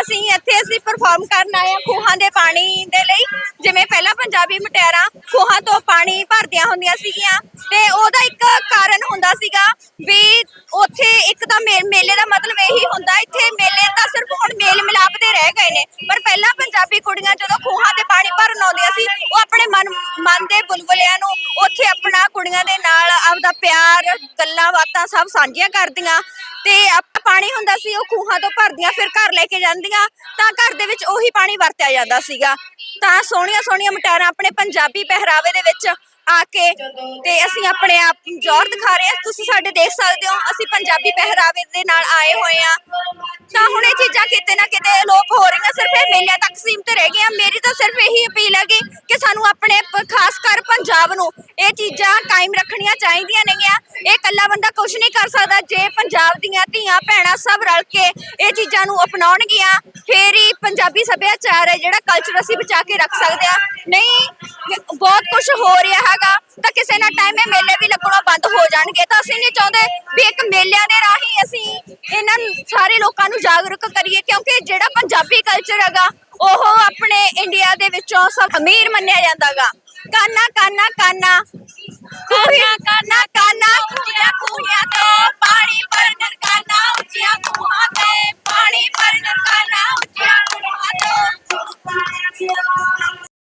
ਅਸੀਂ ਇੱਥੇ ਅਸੀਂ ਪਰਫਾਰਮ ਕਰਨ ਆਏ ਹਾਂ ਖੂਹਾਂ ਦੇ ਪਾਣੀ ਦੇ ਲਈ। ਜਿਵੇਂ ਪਹਿਲਾਂ ਪੰਜਾਬੀ ਮੁਟਿਆਰਾਂ ਖੂਹਾਂ ਤੋਂ ਪਾਣੀ ਭਰਦੀਆਂ ਹੁੰਦੀਆਂ ਸੀਗੀਆਂ ਤੇ ਉਹਦਾ ਇੱਕ ਕਾਰਨ ਹੁੰਦਾ ਸੀਗਾ ਵੀ ਉੱਥੇ ਇੱਕ ਤਾਂ ਮੇ- ਮੇਲੇ ਦਾ ਮਤਲਬ ਇਹੀ ਹੁੰਦਾ, ਇੱਥੇ ਮੇਲੇ ਤਾਂ ਸਿਰਫ ਹੁਣ ਮੇਲ ਮਿਲਾਪ ਦੇ ਰਹਿ ਗਏ ਨੇ, ਪਰ ਪਹਿਲਾਂ ਪੰਜਾਬੀ ਕੁੜੀਆਂ ਜਦੋਂ ਖੂਹਾਂ ਤੇ ਪਾਣੀ ਭਰਨ ਆਉਂਦੀਆਂ ਸੀ, ਉਹ ਆਪਣੇ ਮਨ ਮਨ ਦੇ ਬੁਲਬੁਲਿਆਂ ਨੂੰ ਕੁੜੀਆਂ ਦੇ ਨਾਲ ਆਪਦਾ ਪਿਆਰ, ਗੱਲਾਂ ਬਾਤਾਂ ਸਭ ਸਾਂਝੀਆਂ ਕਰਦੀਆਂ ਤੇ ਆਪ ਪਾਣੀ ਹੁੰਦਾ ਸੀ, ਉਹ ਖੂਹਾਂ ਤੋਂ ਭਰਦੀਆਂ, ਫਿਰ ਘਰ ਲੈ ਕੇ ਜਾਂਦੀਆਂ, ਤਾਂ ਘਰ ਦੇ ਵਿੱਚ ਉਹੀ ਪਾਣੀ ਵਰਤਿਆ ਜਾਂਦਾ ਸੀਗਾ। ਤਾਂ ਸੋਹਣੀਆਂ ਸੋਹਣੀਆਂ ਮਟਿਆਰਾਂ ਆਪਣੇ ਪੰਜਾਬੀ ਪਹਿਰਾਵੇ ਦੇ ਵਿੱਚ ਆ ਕੇ ਤੇ ਅਸੀਂ ਆਪਣੇ ਆਪ ਜ਼ੋਰ ਦਿਖਾ ਰਹੇ ਹਾਂ। ਤੁਸੀਂ ਸਾਡੇ ਦੇਖ ਸਕਦੇ ਹੋ, ਅਸੀਂ ਪੰਜਾਬੀ ਪਹਿਰਾਵੇ ਦੇ ਨਾਲ ਆਏ ਹੋਏ ਆ ਰਹੀਆਂ ਤੱਕ ਸੀਮਤ ਰਹਿ ਗਈਆਂ ਮੇਰੀ ਤਾਂ ਸਿਰਫ ਇਹੀ ਅਪੀਲ ਹੈਗੀ ਕਿ ਸਾਨੂੰ ਆਪਣੇ ਪ- ਖਾਸ ਕਰ ਪੰਜਾਬ ਨੂੰ ਇਹ ਚੀਜ਼ਾਂ ਕਾਇਮ ਰੱਖਣੀਆਂ ਚਾਹੀਦੀਆਂ ਨੇਗੀਆਂ। ਇਹ ਇਕੱਲਾ ਬੰਦਾ ਕੁਝ ਨਹੀਂ ਕਰ ਸਕਦਾ। ਜੇ ਪੰਜਾਬ ਦੀਆਂ ਧੀਆਂ ਭੈਣਾਂ ਸਭ ਰਲ ਕੇ ਇਹ ਚੀਜ਼ਾਂ ਨੂੰ ਅਪਣਾਉਣਗੀਆਂ, ਫੇਰ ਹੀ ਪੰਜਾਬੀ ਸੱਭਿਆਚਾਰ ਹੈ ਜਿਹੜਾ ਕਲਚਰ ਅਸੀਂ ਬਚਾ ਕੇ ਰੱਖ ਸਕਦੇ ਆ। ਨਹੀਂ, ਬਹੁਤ ਕੁਝ ਹੋ ਰਿਹਾ ਹੈਗਾ ਤਾਂ ਕਿਸੇ ਨਾ ਟਾਈਮ ਇਹ ਮੇਲੇ ਵੀ ਲੱਗਣੋਂ ਬੰਦ ਹੋ ਜਾਣਗੇ। ਤਾਂ ਅਸੀਂ ਨਹੀਂ ਚਾਹੁੰਦੇ ਇੱਕ ਮੇਲਿਆਂ ਦੇ ਰਾਹੀਂ ਅਸੀਂ ਇਹਨਾਂ ਸਾਰੇ ਲੋਕਾਂ ਨੂੰ ਜਾਗਰੂਕ ਕਰੀਏ, ਕਿਉਂਕਿ ਜਿਹੜਾ ਪੰਜਾਬੀ ਕਲਚਰ ਹੈਗਾ, ਉਹ ਆਪਣੇ ਇੰਡੀਆ ਦੇ ਵਿੱਚੋਂ ਸਭ ਅਮੀਰ ਮੰਨਿਆ ਜਾਂਦਾਗਾ। ਕਾਨਾ ਕਾਨਾ ਕਾਨਾ।